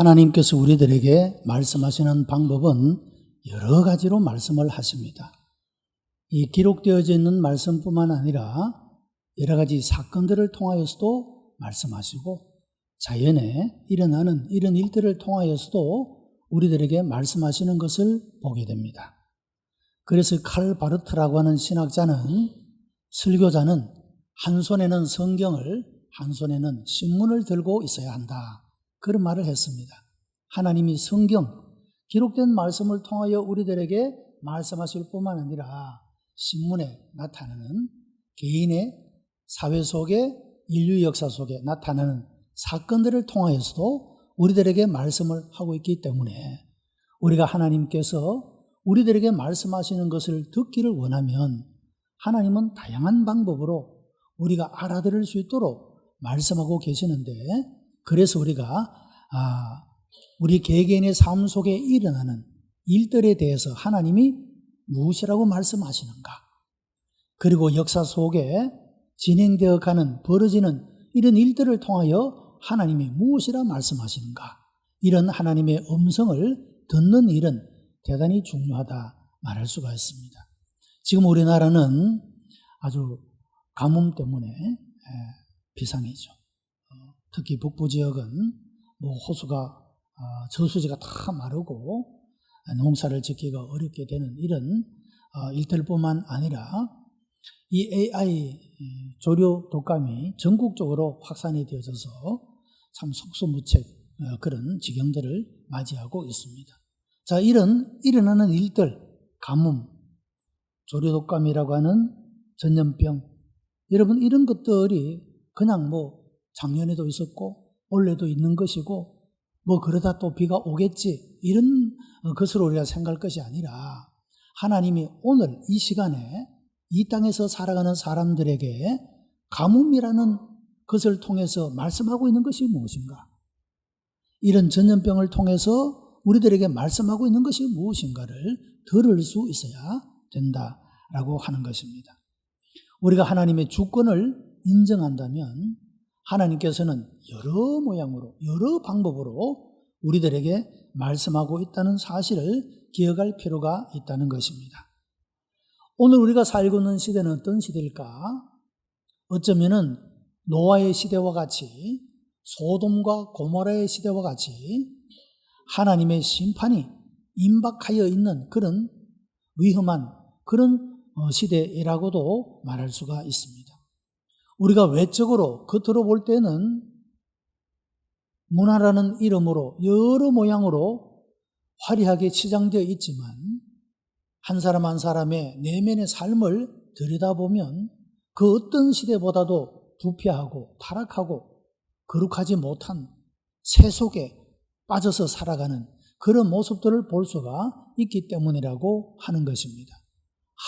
하나님께서 우리들에게 말씀하시는 방법은 여러 가지로 말씀을 하십니다. 이 기록되어져 있는 말씀뿐만 아니라 여러 가지 사건들을 통하여서도 말씀하시고 자연에 일어나는 이런 일들을 통하여서도 우리들에게 말씀하시는 것을 보게 됩니다. 그래서 칼 바르트라고 하는 신학자는 설교자는 한 손에는 성경을 한 손에는 신문을 들고 있어야 한다. 그런 말을 했습니다. 하나님이 성경, 기록된 말씀을 통하여 우리들에게 말씀하실 뿐만 아니라 신문에 나타나는 개인의 사회 속에 인류 역사 속에 나타나는 사건들을 통하여서도 우리들에게 말씀을 하고 있기 때문에 우리가 하나님께서 우리들에게 말씀하시는 것을 듣기를 원하면 하나님은 다양한 방법으로 우리가 알아들을 수 있도록 말씀하고 계시는데 그래서 우리가 아, 우리 개개인의 삶 속에 일어나는 일들에 대해서 하나님이 무엇이라고 말씀하시는가? 그리고 역사 속에 진행되어 가는 벌어지는 이런 일들을 통하여 하나님이 무엇이라 말씀하시는가? 이런 하나님의 음성을 듣는 일은 대단히 중요하다 말할 수가 있습니다. 지금 우리나라는 아주 가뭄 때문에 비상이죠. 어, 특히 북부 지역은 뭐 호수가 어, 저수지가 다 마르고 농사를 짓기가 어렵게 되는 이런 어, 일들뿐만 아니라 이 AI 조류 독감이 전국적으로 확산이 되어져서 참 속수무책 그런 지경들을 맞이하고 있습니다. 자, 이런 일어나는 일들, 가뭄, 조류 독감이라고 하는 전염병, 여러분 이런 것들이 그냥 뭐 작년에도 있었고 올해도 있는 것이고 뭐 그러다 또 비가 오겠지 이런 것으로 우리가 생각할 것이 아니라 하나님이 오늘 이 시간에 이 땅에서 살아가는 사람들에게 가뭄이라는 것을 통해서 말씀하고 있는 것이 무엇인가? 이런 전염병을 통해서 우리들에게 말씀하고 있는 것이 무엇인가를 들을 수 있어야 된다라고 하는 것입니다. 우리가 하나님의 주권을 인정한다면 하나님께서는 여러 모양으로, 여러 방법으로 우리들에게 말씀하고 있다는 사실을 기억할 필요가 있다는 것입니다. 오늘 우리가 살고 있는 시대는 어떤 시대일까? 어쩌면은 노아의 시대와 같이 소돔과 고모라의 시대와 같이 하나님의 심판이 임박하여 있는 그런 위험한 그런 시대라고도 말할 수가 있습니다. 우리가 외적으로 겉으로 볼 때는 문화라는 이름으로 여러 모양으로 화려하게 치장되어 있지만 한 사람 한 사람의 내면의 삶을 들여다보면 그 어떤 시대보다도 부패하고 타락하고 거룩하지 못한 새 속에 빠져서 살아가는 그런 모습들을 볼 수가 있기 때문이라고 하는 것입니다.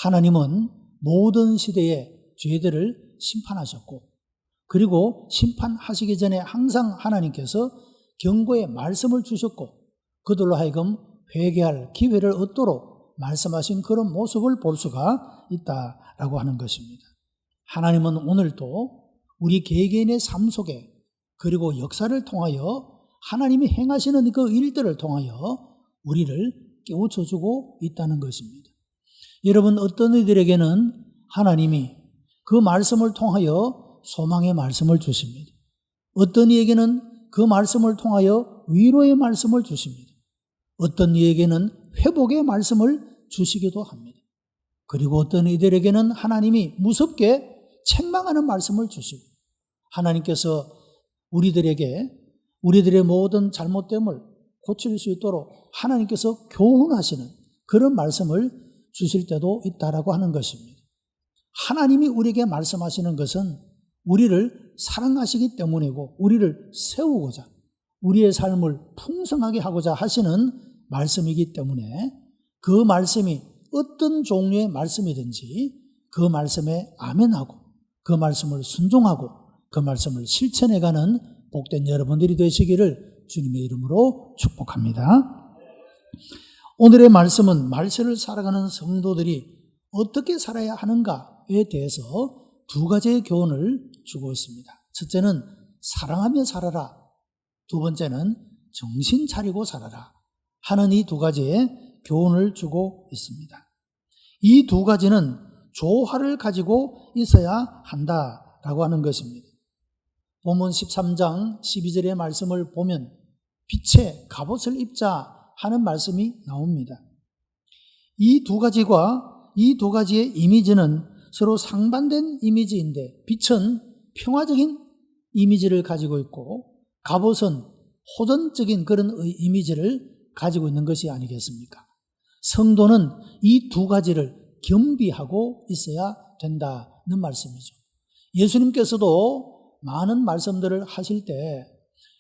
하나님은 모든 시대의 죄들을 심판하셨고, 그리고 심판하시기 전에 항상 하나님께서 경고의 말씀을 주셨고, 그들로 하여금 회개할 기회를 얻도록 말씀하신 그런 모습을 볼 수가 있다라고 하는 것입니다. 하나님은 오늘도 우리 개개인의 삶 속에 그리고 역사를 통하여 하나님이 행하시는 그 일들을 통하여 우리를 깨우쳐주고 있다는 것입니다. 여러분, 어떤 이들에게는 하나님이 그 말씀을 통하여 소망의 말씀을 주십니다. 어떤 이에게는 그 말씀을 통하여 위로의 말씀을 주십니다. 어떤 이에게는 회복의 말씀을 주시기도 합니다. 그리고 어떤 이들에게는 하나님이 무섭게 책망하는 말씀을 주시고 하나님께서 우리들에게 우리들의 모든 잘못됨을 고칠 수 있도록 하나님께서 교훈하시는 그런 말씀을 주실 때도 있다라고 하는 것입니다. 하나님이 우리에게 말씀하시는 것은 우리를 사랑하시기 때문이고 우리를 세우고자 우리의 삶을 풍성하게 하고자 하시는 말씀이기 때문에 그 말씀이 어떤 종류의 말씀이든지 그 말씀에 아멘하고 그 말씀을 순종하고 그 말씀을 실천해가는 복된 여러분들이 되시기를 주님의 이름으로 축복합니다. 오늘의 말씀은 말세를 살아가는 성도들이 어떻게 살아야 하는가 에 대해서 두 가지의 교훈을 주고 있습니다. 첫째는 사랑하며 살아라. 두 번째는 정신 차리고 살아라 하는 이 두 가지의 교훈을 주고 있습니다. 이 두 가지는 조화를 가지고 있어야 한다라고 하는 것입니다. 본문 13장 12절의 말씀을 보면 빛의 갑옷을 입자 하는 말씀이 나옵니다. 이 두 가지가 이두 가지의 이미지는 서로 상반된 이미지인데 빛은 평화적인 이미지를 가지고 있고 갑옷은 호전적인 그런 이미지를 가지고 있는 것이 아니겠습니까? 성도는 이 두 가지를 겸비하고 있어야 된다는 말씀이죠. 예수님께서도 많은 말씀들을 하실 때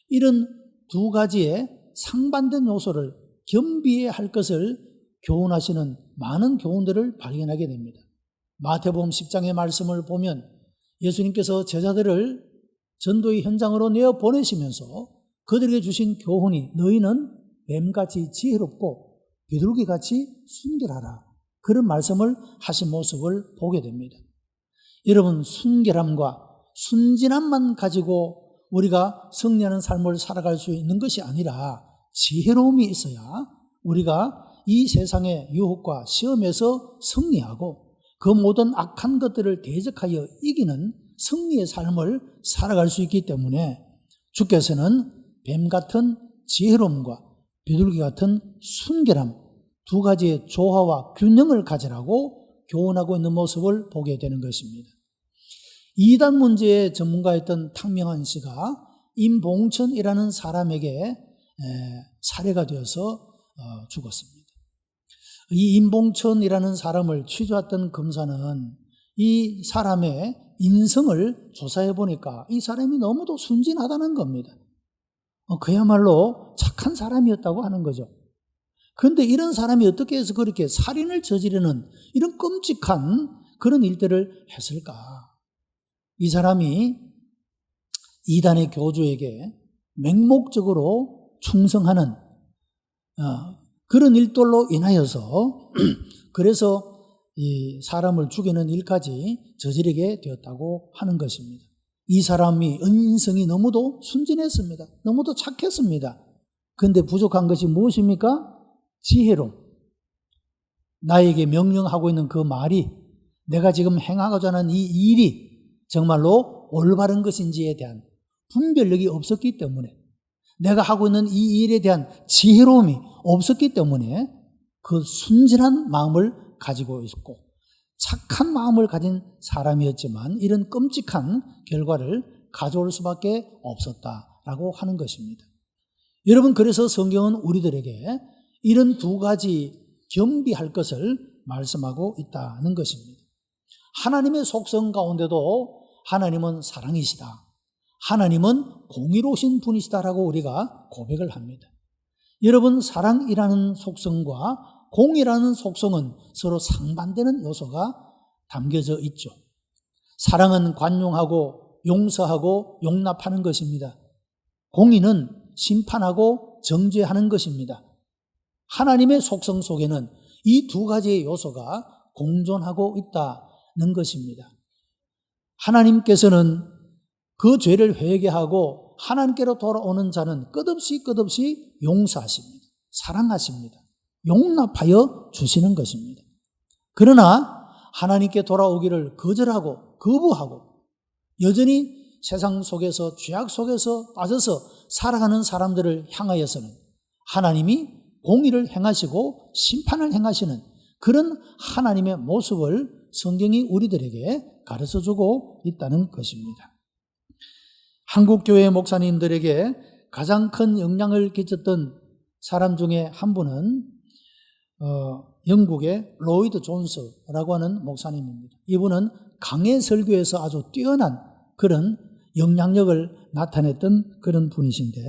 이런 두 가지의 상반된 요소를 겸비해야 할 것을 교훈하시는 많은 교훈들을 발견하게 됩니다. 마태복음 10장의 말씀을 보면 예수님께서 제자들을 전도의 현장으로 내어 보내시면서 그들에게 주신 교훈이 너희는 뱀같이 지혜롭고 비둘기같이 순결하라. 그런 말씀을 하신 모습을 보게 됩니다. 여러분, 순결함과 순진함만 가지고 우리가 승리하는 삶을 살아갈 수 있는 것이 아니라 지혜로움이 있어야 우리가 이 세상의 유혹과 시험에서 승리하고 그 모든 악한 것들을 대적하여 이기는 승리의 삶을 살아갈 수 있기 때문에 주께서는 뱀 같은 지혜로움과 비둘기 같은 순결함 두 가지의 조화와 균형을 가지라고 교훈하고 있는 모습을 보게 되는 것입니다. 이단 문제의 전문가였던 탕명한 씨가 임봉천이라는 사람에게 살해가 되어서 어, 죽었습니다. 이 임봉천이라는 사람을 취조했던 검사는 이 사람의 인성을 조사해 보니까 이 사람이 너무도 순진하다는 겁니다. 어, 그야말로 착한 사람이었다고 하는 거죠. 그런데 이런 사람이 어떻게 해서 그렇게 살인을 저지르는 이런 끔찍한 그런 일들을 했을까? 이 사람이 이단의 교주에게 맹목적으로 충성하는 어, 그런 일들로 인하여서 그래서 이 사람을 죽이는 일까지 저지르게 되었다고 하는 것입니다. 이 사람이 인성이 너무도 순진했습니다. 너무도 착했습니다. 그런데 부족한 것이 무엇입니까? 지혜로. 나에게 명령하고 있는 그 말이 내가 지금 행하고자 하는 이 일이 정말로 올바른 것인지에 대한 분별력이 없었기 때문에 내가 하고 있는 이 일에 대한 지혜로움이 없었기 때문에 그 순진한 마음을 가지고 있었고 착한 마음을 가진 사람이었지만 이런 끔찍한 결과를 가져올 수밖에 없었다라고 하는 것입니다. 여러분 그래서 성경은 우리들에게 이런 두 가지 겸비할 것을 말씀하고 있다는 것입니다. 하나님의 속성 가운데도 하나님은 사랑이시다. 하나님은 공의로우신 분이시다라고 우리가 고백을 합니다. 여러분 사랑이라는 속성과 공이라는 속성은 서로 상반되는 요소가 담겨져 있죠. 사랑은 관용하고 용서하고 용납하는 것입니다. 공의는 심판하고 정죄하는 것입니다. 하나님의 속성 속에는 이 두 가지의 요소가 공존하고 있다는 것입니다. 하나님께서는 그 죄를 회개하고 하나님께로 돌아오는 자는 끝없이 끝없이 용서하십니다. 사랑하십니다. 용납하여 주시는 것입니다. 그러나 하나님께 돌아오기를 거절하고 거부하고 여전히 세상 속에서 죄악 속에서 빠져서 살아가는 사람들을 향하여서는 하나님이 공의를 행하시고 심판을 행하시는 그런 하나님의 모습을 성경이 우리들에게 가르쳐 주고 있다는 것입니다. 한국교회 목사님들에게 가장 큰 영향을 끼쳤던 사람 중에 한 분은 어, 영국의 로이드 존스라고 하는 목사님입니다. 이분은 강해 설교에서 아주 뛰어난 그런 영향력을 나타냈던 그런 분이신데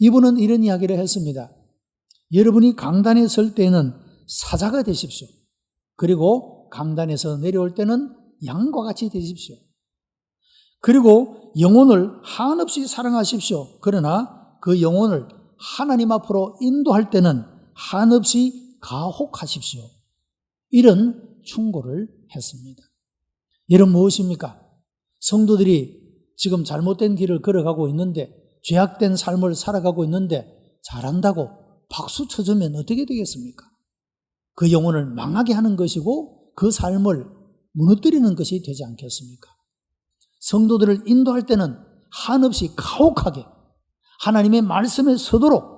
이분은 이런 이야기를 했습니다. 여러분이 강단에 설 때는 사자가 되십시오. 그리고 강단에서 내려올 때는 양과 같이 되십시오. 그리고 영혼을 한없이 사랑하십시오. 그러나 그 영혼을 하나님 앞으로 인도할 때는 한없이 가혹하십시오. 이런 충고를 했습니다. 이런 무엇입니까? 성도들이 지금 잘못된 길을 걸어가고 있는데 죄악된 삶을 살아가고 있는데 잘한다고 박수 쳐주면 어떻게 되겠습니까? 그 영혼을 망하게 하는 것이고 그 삶을 무너뜨리는 것이 되지 않겠습니까? 성도들을 인도할 때는 한없이 가혹하게 하나님의 말씀에 서도록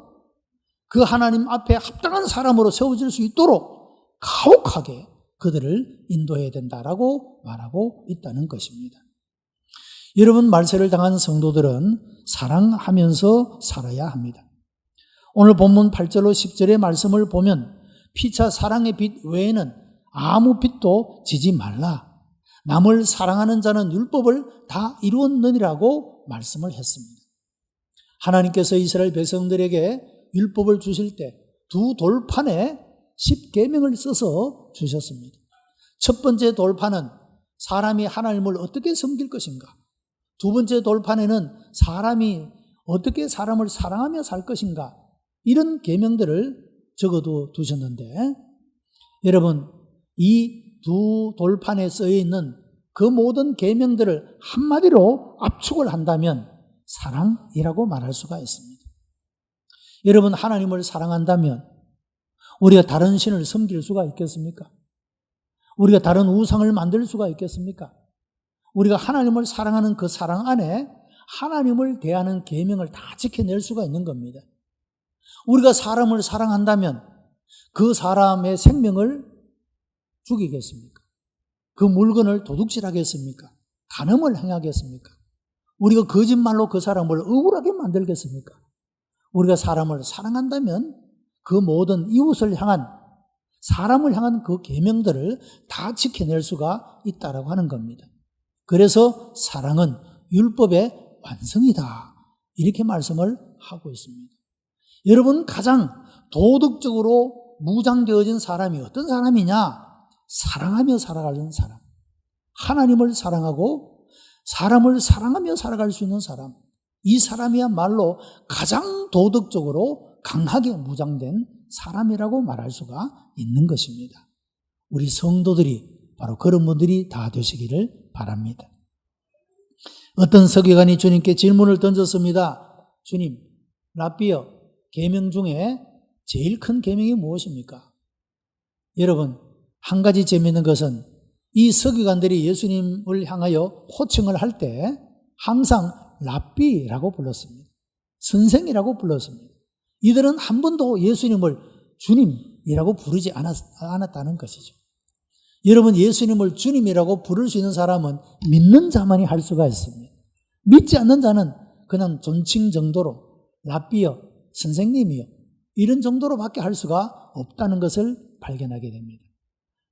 그 하나님 앞에 합당한 사람으로 세워질 수 있도록 가혹하게 그들을 인도해야 된다라고 말하고 있다는 것입니다. 여러분 말세를 당한 성도들은 사랑하면서 살아야 합니다. 오늘 본문 8절로 10절의 말씀을 보면 피차 사랑의 빛 외에는 아무 빛도 지지 말라. 남을 사랑하는 자는 율법을 다 이루었느니라고 말씀을 했습니다. 하나님께서 이스라엘 백성들에게 율법을 주실 때 두 돌판에 십계명을 써서 주셨습니다. 첫 번째 돌판은 사람이 하나님을 어떻게 섬길 것인가? 두 번째 돌판에는 사람이 어떻게 사람을 사랑하며 살 것인가? 이런 계명들을 적어도 두셨는데 여러분 이 두 돌판에 쓰여 있는 그 모든 계명들을 한마디로 압축을 한다면 사랑이라고 말할 수가 있습니다. 여러분 하나님을 사랑한다면 우리가 다른 신을 섬길 수가 있겠습니까? 우리가 다른 우상을 만들 수가 있겠습니까? 우리가 하나님을 사랑하는 그 사랑 안에 하나님을 대하는 계명을 다 지켜낼 수가 있는 겁니다. 우리가 사람을 사랑한다면 그 사람의 생명을 죽이겠습니까? 그 물건을 도둑질하겠습니까? 간음을 행하겠습니까? 우리가 거짓말로 그 사람을 억울하게 만들겠습니까? 우리가 사람을 사랑한다면 그 모든 이웃을 향한 사람을 향한 그 계명들을 다 지켜낼 수가 있다라고 하는 겁니다. 그래서 사랑은 율법의 완성이다. 이렇게 말씀을 하고 있습니다. 여러분 가장 도덕적으로 무장되어진 사람이 어떤 사람이냐? 사랑하며 살아가는 사람. 하나님을 사랑하고 사람을 사랑하며 살아갈 수 있는 사람. 이 사람이야말로 가장 도덕적으로 강하게 무장된 사람이라고 말할 수가 있는 것입니다. 우리 성도들이 바로 그런 분들이 다 되시기를 바랍니다. 어떤 서기관이 주님께 질문을 던졌습니다. 주님, 라비어 계명 중에 제일 큰 계명이 무엇입니까? 여러분, 한 가지 재미있는 것은 이 서기관들이 예수님을 향하여 호칭을 할 때 항상 랍비라고 불렀습니다. 선생이라고 불렀습니다. 이들은 한 번도 예수님을 주님이라고 부르지 않았, 다는 것이죠. 여러분, 예수님을 주님이라고 부를 수 있는 사람은 믿는 자만이 할 수가 있습니다. 믿지 않는 자는 그냥 존칭 정도로 랍비어, 선생님이요. 이런 정도로밖에 할 수가 없다는 것을 발견하게 됩니다.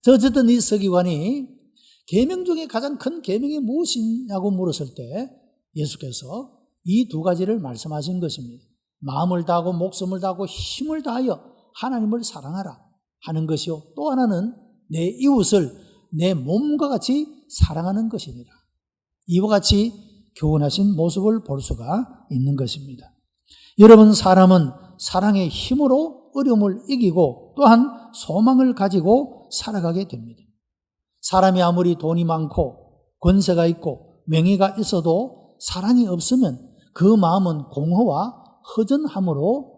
저 어쨌든 이 서기관이 계명 중에 가장 큰 계명이 무엇이냐고 물었을 때 예수께서 이 두 가지를 말씀하신 것입니다. 마음을 다하고 목숨을 다하고 힘을 다하여 하나님을 사랑하라 하는 것이요. 또 하나는 내 이웃을 내 몸과 같이 사랑하는 것이니라. 이와 같이 교훈하신 모습을 볼 수가 있는 것입니다. 여러분, 사람은 사랑의 힘으로 어려움을 이기고 또한 소망을 가지고 살아가게 됩니다. 사람이 아무리 돈이 많고 권세가 있고 명예가 있어도 사랑이 없으면 그 마음은 공허와 허전함으로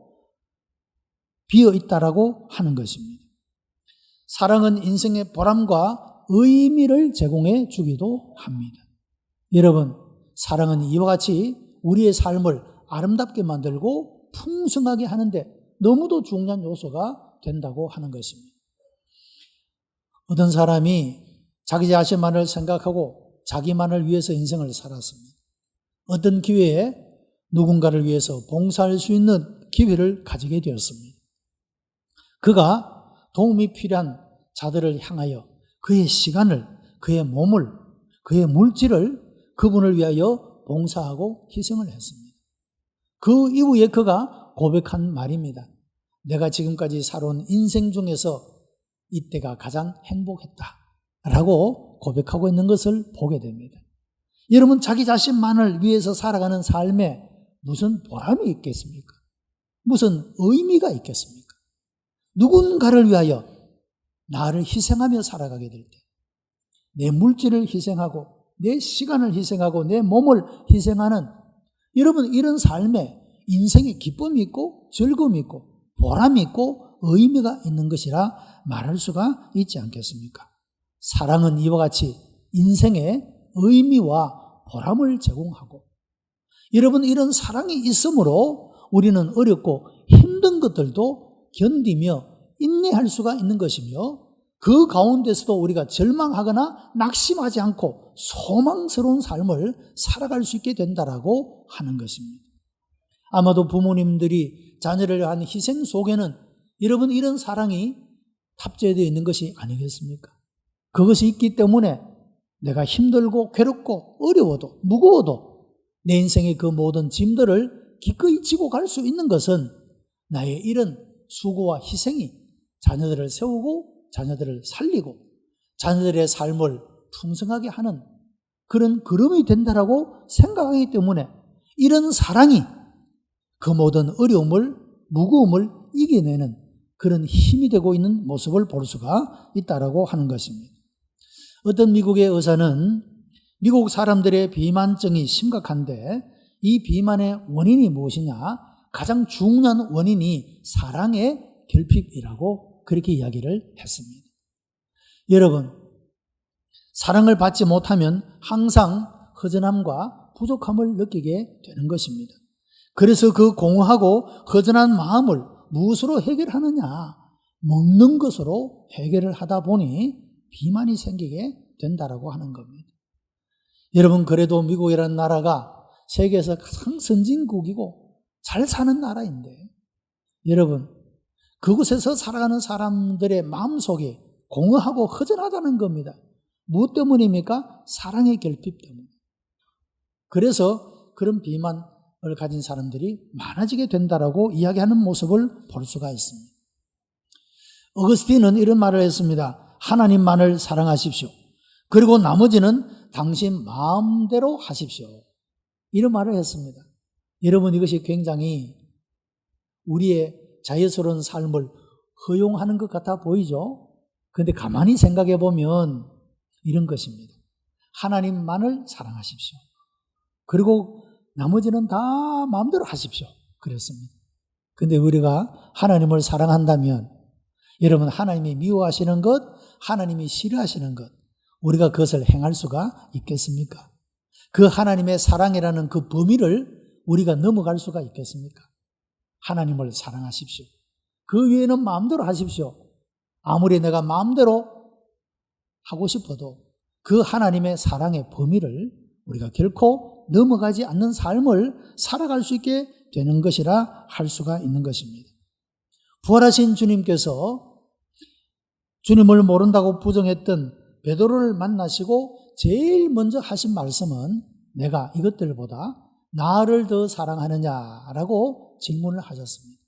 비어 있다라고 하는 것입니다. 사랑은 인생의 보람과 의미를 제공해 주기도 합니다. 여러분, 사랑은 이와 같이 우리의 삶을 아름답게 만들고 풍성하게 하는데 너무도 중요한 요소가 된다고 하는 것입니다. 어떤 사람이 자기 자신만을 생각하고 자기만을 위해서 인생을 살았습니다. 어떤 기회에 누군가를 위해서 봉사할 수 있는 기회를 가지게 되었습니다. 그가 도움이 필요한 자들을 향하여 그의 시간을, 그의 몸을, 그의 물질을 그분을 위하여 봉사하고 희생을 했습니다. 그 이후에 그가 고백한 말입니다. 내가 지금까지 살아온 인생 중에서 이때가 가장 행복했다. 라고 고백하고 있는 것을 보게 됩니다. 여러분, 자기 자신만을 위해서 살아가는 삶에 무슨 보람이 있겠습니까? 무슨 의미가 있겠습니까? 누군가를 위하여 나를 희생하며 살아가게 될 때, 내 물질을 희생하고, 내 시간을 희생하고, 내 몸을 희생하는 여러분, 이런 삶에 인생에 기쁨이 있고 즐거움이 있고 보람이 있고 의미가 있는 것이라 말할 수가 있지 않겠습니까? 사랑은 이와 같이 인생에 의미와 보람을 제공하고 여러분 이런 사랑이 있으므로 우리는 어렵고 힘든 것들도 견디며 인내할 수가 있는 것이며 그 가운데서도 우리가 절망하거나 낙심하지 않고 소망스러운 삶을 살아갈 수 있게 된다라고 하는 것입니다. 아마도 부모님들이 자녀를 위한 희생 속에는 여러분 이런 사랑이 탑재되어 있는 것이 아니겠습니까? 그것이 있기 때문에 내가 힘들고 괴롭고 어려워도 무거워도 내 인생의 그 모든 짐들을 기꺼이 지고 갈 수 있는 것은 나의 이런 수고와 희생이 자녀들을 세우고 자녀들을 살리고 자녀들의 삶을 풍성하게 하는 그런 걸음이 된다라고 생각하기 때문에 이런 사랑이 그 모든 어려움을 무거움을 이겨내는 그런 힘이 되고 있는 모습을 볼 수가 있다라고 하는 것입니다. 어떤 미국의 의사는 미국 사람들의 비만증이 심각한데 이 비만의 원인이 무엇이냐? 가장 중요한 원인이 사랑의 결핍이라고 그렇게 이야기를 했습니다. 여러분, 사랑을 받지 못하면 항상 허전함과 부족함을 느끼게 되는 것입니다. 그래서 그 공허하고 허전한 마음을 무엇으로 해결하느냐? 먹는 것으로 해결을 하다 보니 비만이 생기게 된다라고 하는 겁니다. 여러분, 그래도 미국이라는 나라가 세계에서 가장 선진국이고 잘 사는 나라인데, 여러분, 그곳에서 살아가는 사람들의 마음속에 공허하고 허전하다는 겁니다. 무엇 때문입니까? 사랑의 결핍 때문에. 그래서 그런 비만 을 가진 사람들이 많아지게 된다라고 이야기하는 모습을 볼 수가 있습니다. 어거스틴은 이런 말을 했습니다. 하나님만을 사랑하십시오. 그리고 나머지는 당신 마음대로 하십시오. 이런 말을 했습니다. 여러분 이것이 굉장히 우리의 자유스러운 삶을 허용하는 것 같아 보이죠? 그런데 가만히 생각해 보면 이런 것입니다. 하나님만을 사랑하십시오. 그리고 나머지는 다 마음대로 하십시오. 그랬습니다. 근데 우리가 하나님을 사랑한다면 여러분 하나님이 미워하시는 것, 하나님이 싫어하시는 것, 우리가 그것을 행할 수가 있겠습니까? 그 하나님의 사랑이라는 그 범위를 우리가 넘어갈 수가 있겠습니까? 하나님을 사랑하십시오. 그 외에는 마음대로 하십시오. 아무리 내가 마음대로 하고 싶어도 그 하나님의 사랑의 범위를 우리가 결코 넘어가지 않는 삶을 살아갈 수 있게 되는 것이라 할 수가 있는 것입니다. 부활하신 주님께서 주님을 모른다고 부정했던 베드로를 만나시고 제일 먼저 하신 말씀은 내가 이것들보다 나를 더 사랑하느냐라고 질문을 하셨습니다.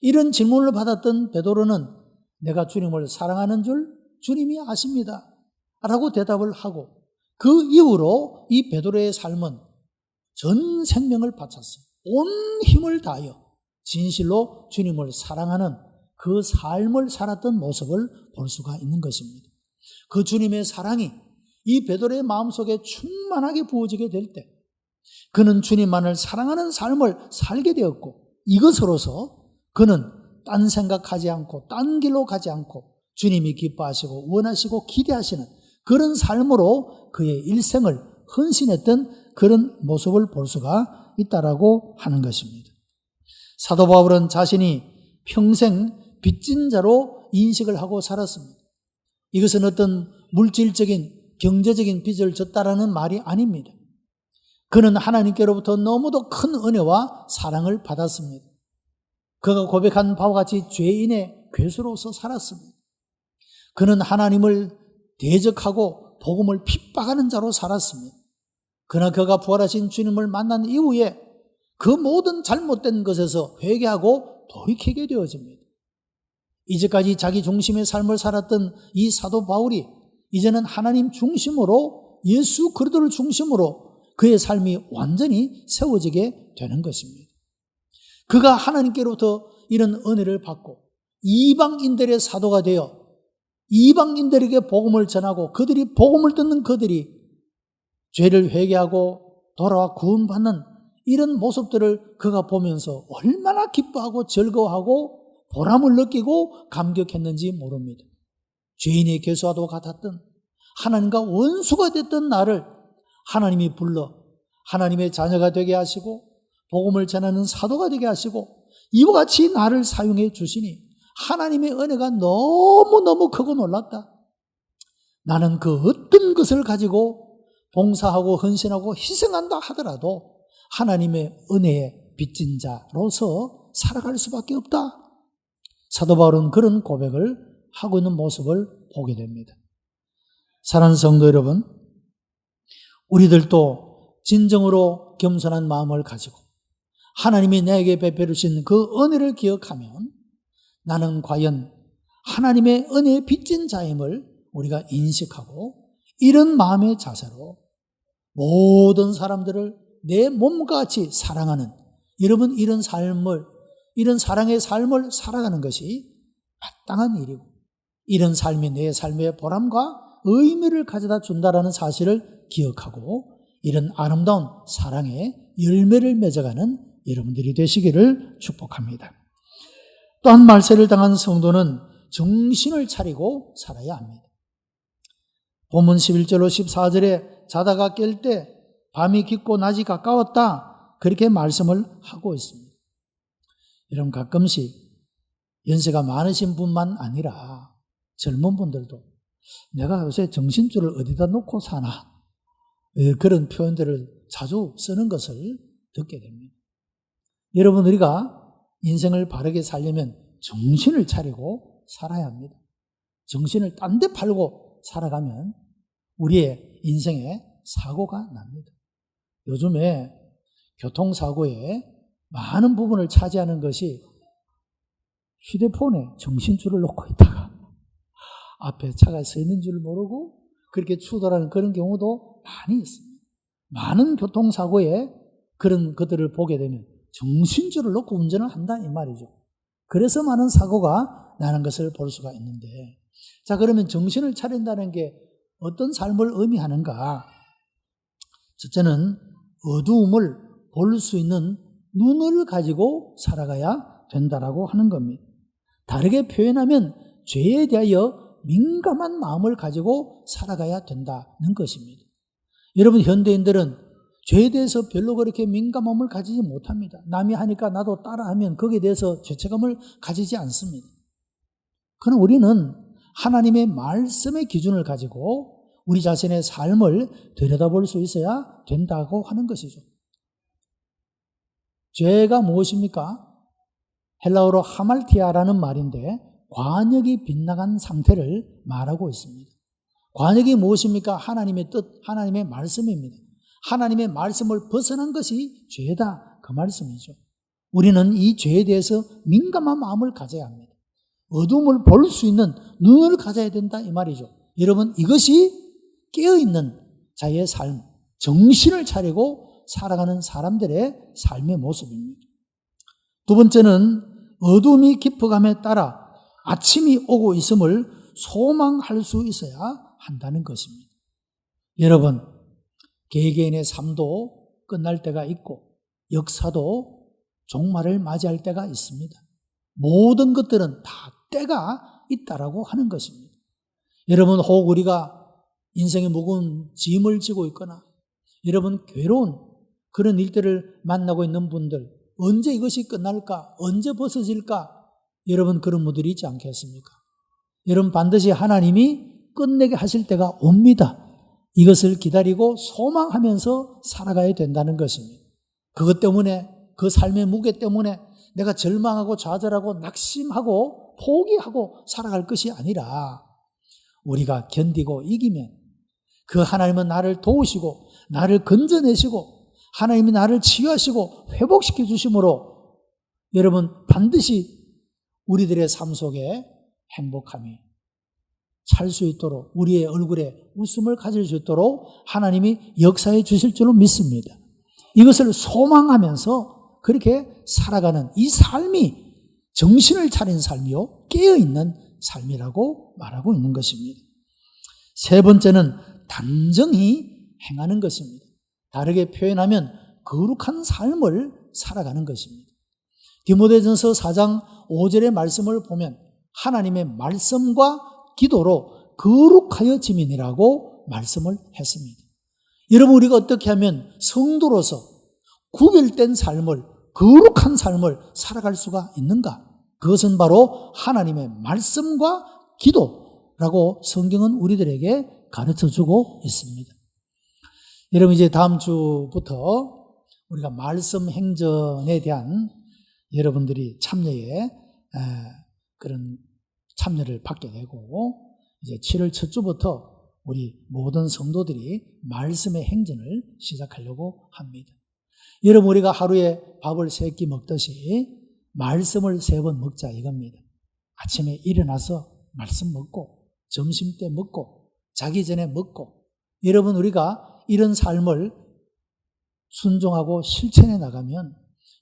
이런 질문을 받았던 베드로는 내가 주님을 사랑하는 줄 주님이 아십니다. 라고 대답을 하고 그 이후로 이 베드로의 삶은 전 생명을 바쳤어요. 온 힘을 다하여 진실로 주님을 사랑하는 그 삶을 살았던 모습을 볼 수가 있는 것입니다. 그 주님의 사랑이 이 베드로의 마음속에 충만하게 부어지게 될 때, 그는 주님만을 사랑하는 삶을 살게 되었고, 이것으로서 그는 딴 생각하지 않고, 딴 길로 가지 않고, 주님이 기뻐하시고, 원하시고, 기대하시는 그런 삶으로 그의 일생을 헌신했던 그런 모습을 볼 수가 있다라고 하는 것입니다. 사도 바울은 자신이 평생 빚진 자로 인식을 하고 살았습니다. 이것은 어떤 물질적인 경제적인 빚을 졌다라는 말이 아닙니다. 그는 하나님께로부터 너무도 큰 은혜와 사랑을 받았습니다. 그가 고백한 바와 같이 죄인의 괴수로서 살았습니다. 그는 하나님을 대적하고 복음을 핍박하는 자로 살았습니다. 그러나 그가 부활하신 주님을 만난 이후에 그 모든 잘못된 것에서 회개하고 돌이키게 되어집니다. 이제까지 자기 중심의 삶을 살았던 이 사도 바울이 이제는 하나님 중심으로 예수 그리스도를 중심으로 그의 삶이 완전히 세워지게 되는 것입니다. 그가 하나님께로부터 이런 은혜를 받고 이방인들의 사도가 되어 이방인들에게 복음을 전하고 그들이 복음을 듣는 그들이 죄를 회개하고 돌아와 구원받는 이런 모습들을 그가 보면서 얼마나 기뻐하고 즐거워하고 보람을 느끼고 감격했는지 모릅니다. 죄인의 개수와도 같았던 하나님과 원수가 됐던 나를 하나님이 불러 하나님의 자녀가 되게 하시고 복음을 전하는 사도가 되게 하시고 이와 같이 나를 사용해 주시니 하나님의 은혜가 너무너무 크고 놀랐다. 나는 그 어떤 것을 가지고 봉사하고 헌신하고 희생한다 하더라도 하나님의 은혜에 빚진 자로서 살아갈 수밖에 없다. 사도 바울은 그런 고백을 하고 있는 모습을 보게 됩니다. 사랑하는 성도 여러분, 우리들도 진정으로 겸손한 마음을 가지고 하나님이 내게 베풀어 주신 그 은혜를 기억하면 나는 과연 하나님의 은혜에 빚진 자임을 우리가 인식하고 이런 마음의 자세로 모든 사람들을 내 몸과 같이 사랑하는 여러분 이런 삶을 이런 사랑의 삶을 살아가는 것이 마땅한 일이고 이런 삶이 내 삶의 보람과 의미를 가져다 준다라는 사실을 기억하고 이런 아름다운 사랑의 열매를 맺어가는 여러분들이 되시기를 축복합니다. 또한 말세를 당한 성도는 정신을 차리고 살아야 합니다. 본문 11절로 14절에 자다가 깰 때 밤이 깊고 낮이 가까웠다. 그렇게 말씀을 하고 있습니다. 여러분 가끔씩 연세가 많으신 분만 아니라 젊은 분들도 내가 요새 정신줄을 어디다 놓고 사나 예, 그런 표현들을 자주 쓰는 것을 듣게 됩니다. 여러분 우리가 인생을 바르게 살려면 정신을 차리고 살아야 합니다. 정신을 딴 데 팔고 살아가면 우리의 인생에 사고가 납니다. 요즘에 교통사고에 많은 부분을 차지하는 것이 휴대폰에 정신줄을 놓고 있다가 앞에 차가 서 있는 줄 모르고 그렇게 추돌하는 그런 경우도 많이 있습니다. 많은 교통사고에 그런 것들을 보게 되면 정신줄을 놓고 운전을 한다 이 말이죠. 그래서 많은 사고가 나는 것을 볼 수가 있는데 자 그러면 정신을 차린다는 게 어떤 삶을 의미하는가? 첫째는 어두움을 볼 수 있는 눈을 가지고 살아가야 된다라고 하는 겁니다. 다르게 표현하면 죄에 대하여 민감한 마음을 가지고 살아가야 된다는 것입니다. 여러분 현대인들은 죄에 대해서 별로 그렇게 민감함을 가지지 못합니다. 남이 하니까 나도 따라하면 거기에 대해서 죄책감을 가지지 않습니다. 그러나 우리는 하나님의 말씀의 기준을 가지고 우리 자신의 삶을 들여다볼 수 있어야 된다고 하는 것이죠. 죄가 무엇입니까? 헬라어로 하말티아라는 말인데 관역이 빗나간 상태를 말하고 있습니다. 관역이 무엇입니까? 하나님의 뜻, 하나님의 말씀입니다. 하나님의 말씀을 벗어난 것이 죄다. 그 말씀이죠. 우리는 이 죄에 대해서 민감한 마음을 가져야 합니다. 어둠을 볼 수 있는 눈을 가져야 된다. 이 말이죠. 여러분, 이것이 깨어있는 자의 삶, 정신을 차리고 살아가는 사람들의 삶의 모습입니다. 두 번째는 어둠이 깊어감에 따라 아침이 오고 있음을 소망할 수 있어야 한다는 것입니다. 여러분, 개개인의 삶도 끝날 때가 있고 역사도 종말을 맞이할 때가 있습니다. 모든 것들은 다 때가 있다라고 하는 것입니다. 여러분, 혹 우리가 인생의 무거운 짐을 지고 있거나 여러분 괴로운 그런 일들을 만나고 있는 분들 언제 이것이 끝날까? 언제 벗어질까? 여러분 그런 분들이 있지 않겠습니까? 여러분 반드시 하나님이 끝내게 하실 때가 옵니다. 이것을 기다리고 소망하면서 살아가야 된다는 것입니다. 그것 때문에 그 삶의 무게 때문에 내가 절망하고 좌절하고 낙심하고 포기하고 살아갈 것이 아니라 우리가 견디고 이기면 그 하나님은 나를 도우시고 나를 건져내시고 하나님이 나를 치유하시고 회복시켜 주심으로 여러분 반드시 우리들의 삶 속에 행복함이 찰 수 있도록 우리의 얼굴에 웃음을 가질 수 있도록 하나님이 역사해 주실 줄로 믿습니다. 이것을 소망하면서 그렇게 살아가는 이 삶이 정신을 차린 삶이요 깨어 있는 삶이라고 말하고 있는 것입니다. 세 번째는 단정히 행하는 것입니다. 다르게 표현하면 거룩한 삶을 살아가는 것입니다. 디모데전서 4장 5절의 말씀을 보면 하나님의 말씀과 기도로 거룩하여 지민이라고 말씀을 했습니다. 여러분 우리가 어떻게 하면 성도로서 구별된 삶을 거룩한 삶을 살아갈 수가 있는가? 그것은 바로 하나님의 말씀과 기도라고 성경은 우리들에게 가르쳐 주고 있습니다. 여러분 이제 다음 주부터 우리가 말씀 행전에 대한 여러분들이 참여에 그런 참여를 받게 되고 이제 7월 첫 주부터 우리 모든 성도들이 말씀의 행전을 시작하려고 합니다. 여러분 우리가 하루에 밥을 세 끼 먹듯이 말씀을 세 번 먹자 이겁니다. 아침에 일어나서 말씀 먹고 점심 때 먹고 자기 전에 먹고 여러분 우리가 이런 삶을 순종하고 실천해 나가면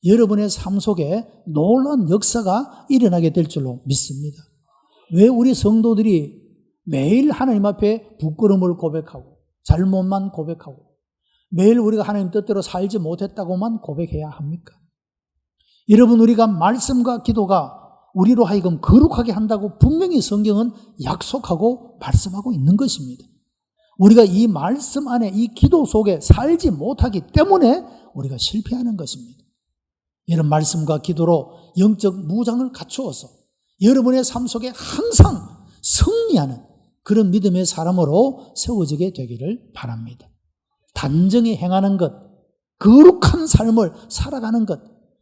여러분의 삶 속에 놀라운 역사가 일어나게 될 줄로 믿습니다. 왜 우리 성도들이 매일 하나님 앞에 부끄러움을 고백하고 잘못만 고백하고 매일 우리가 하나님 뜻대로 살지 못했다고만 고백해야 합니까? 여러분 우리가 말씀과 기도가 우리로 하여금 거룩하게 한다고 분명히 성경은 약속하고 말씀하고 있는 것입니다. 우리가 이 말씀 안에 이 기도 속에 살지 못하기 때문에 우리가 실패하는 것입니다. 이런 말씀과 기도로 영적 무장을 갖추어서 여러분의 삶 속에 항상 승리하는 그런 믿음의 사람으로 세워지게 되기를 바랍니다. 단정히 행하는 것, 거룩한 삶을 살아가는 것,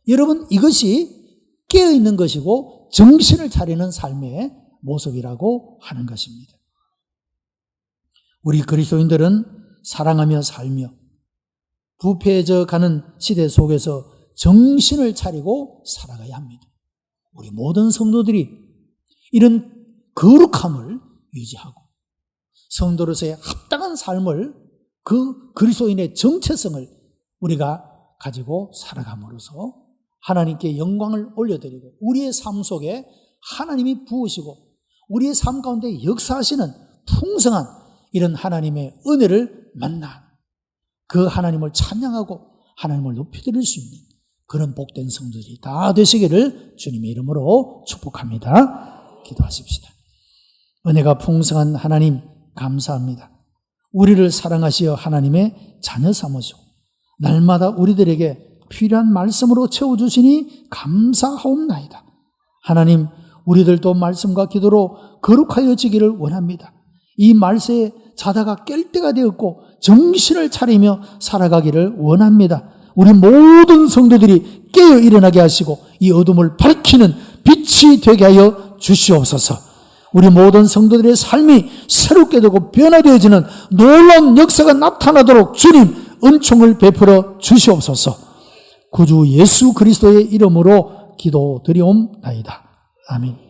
여러분 이것이 깨어있는 것이고 정신을 차리는 삶의 모습이라고 하는 것입니다. 우리 그리스도인들은 사랑하며 살며 부패해져 가는 시대 속에서 정신을 차리고 살아가야 합니다. 우리 모든 성도들이 이런 거룩함을 유지하고 성도로서의 합당한 삶을 그 그리스도인의 정체성을 우리가 가지고 살아감으로써 하나님께 영광을 올려드리고 우리의 삶 속에 하나님이 부으시고 우리의 삶 가운데 역사하시는 풍성한 이런 하나님의 은혜를 만나 그 하나님을 찬양하고 하나님을 높여드릴 수 있는 그런 복된 성도들이 다 되시기를 주님의 이름으로 축복합니다. 기도하십시다. 은혜가 풍성한 하나님 감사합니다. 우리를 사랑하시어 하나님의 자녀 삼으시고 날마다 우리들에게 필요한 말씀으로 채워주시니 감사하옵나이다. 하나님, 우리들도 말씀과 기도로 거룩하여 지기를 원합니다. 이 말세에 자다가 깰 때가 되었고 정신을 차리며 살아가기를 원합니다. 우리 모든 성도들이 깨어 일어나게 하시고 이 어둠을 밝히는 빛이 되게 하여 주시옵소서. 우리 모든 성도들의 삶이 새롭게 되고 변화되어지는 놀라운 역사가 나타나도록 주님 은총을 베풀어 주시옵소서. 구주 예수 그리스도의 이름으로 기도드리옵나이다. 아멘.